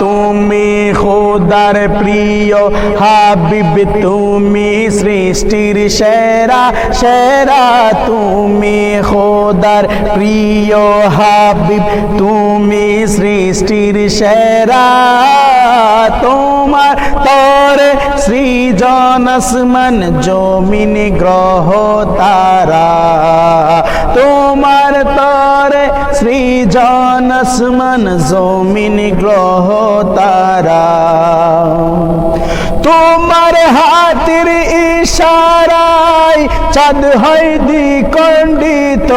তুমি খোদার প্রিয় হাবিব, তুমি সৃষ্টির সেরা সেরা তুমি খোদার প্রিয় হাবিব, তুমি সৃষ্টির সেরা। তোমার তরে সৃজন আসমান, জমিন, গ্রহ, তারা। আসমান জমিন গ্রহ তারা। তোমার হাতের ইশারায় চাঁদ হয় দ্বিখণ্ডিত।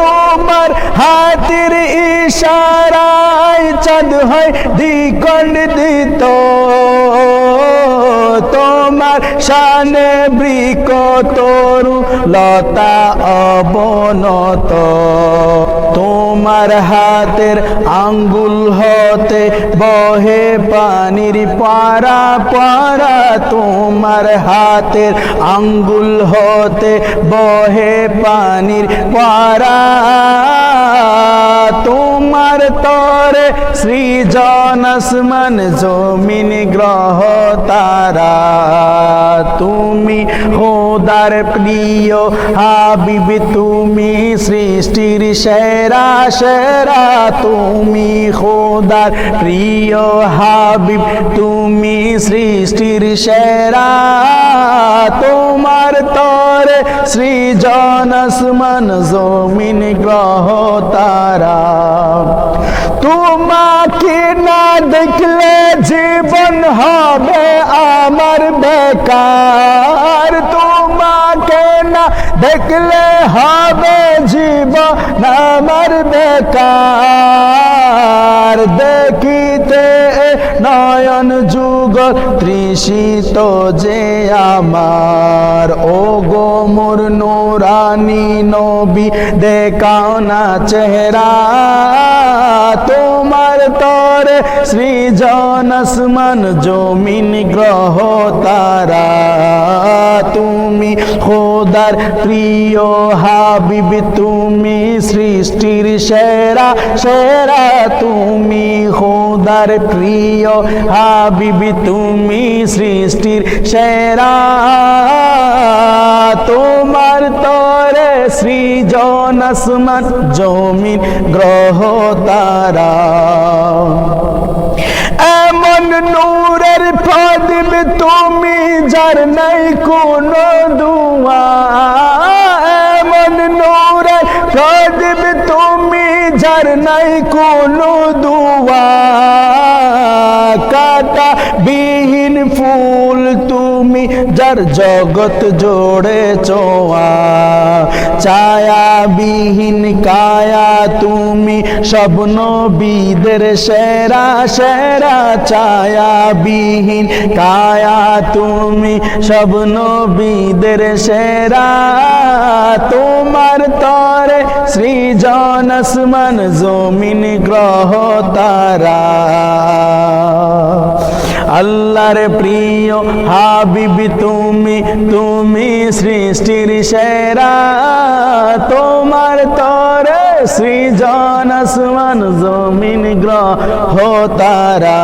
তোমার হাতের ইশারায় চাঁদ হয় দ্বিখণ্ডিত। তোমার শানে বৃক তরু লতা অবনত। তোমার হাতের আঙ্গুল হতে বহে পানির পারা পারা তোমার হাতের আঙ্গুল হতে বহে পানির পারা তোমার তরে সৃজন আসমান জমিন গ্রহ তারা। তুমি হোদার প্রিয় হাবিব, তুমি সৃষ্টির সেরা সেরা। তুমি খোদার প্রিয় হাবিব, তুমি সৃষ্টির সেরা। তোমার তরে সৃজন আসমান জমিন গ্রহ তারা তোমাকে না দেখলে জীবন হবে আমার বেকার তোমাকে না দেখলে হবে জীবন আমার বেকার দেখিতে নয়ন যুগ তৃষিত যে আমার। ও গো মোর নোরানি নবী, দেখাও না চেহারা। তোমার তরে সৃজন আসমান জমিন গ্রহ তারা। তুমি খোদার প্রিয় হাবিব, তুমি সৃষ্টির সেরা সেরা। তুমি খোদার প্রিয় হাবিব, তুমি সৃষ্টির সেরা। তোমার সৃজন আসমান জমিন গ্রহ তারা। এমন নূরের প্রদীপ তুমি যার নাই কোনো দুয়া। এমন নূরের প্রদীপ তুমি যার নাই কোনো দুয়া। কাটা বিহীন ফুল তুমি যার জগৎ জোড়ে চোয়া। ছায়া বিহীন কায়া তুমি স্বপ্ন বিদের সেরা সেরা ছায়া বিহীন কায়া তুমি স্বপ্ন বিদের সেরা। তোমার তরে সৃজন আসমান, জমিন, গ্রহ, তারা। আল্লাহর প্রিয় হাবিবি তুমি তুমি সৃষ্টির সেরা। তোমার তরে সৃজন আসমান জমিন গ্রহ তারা।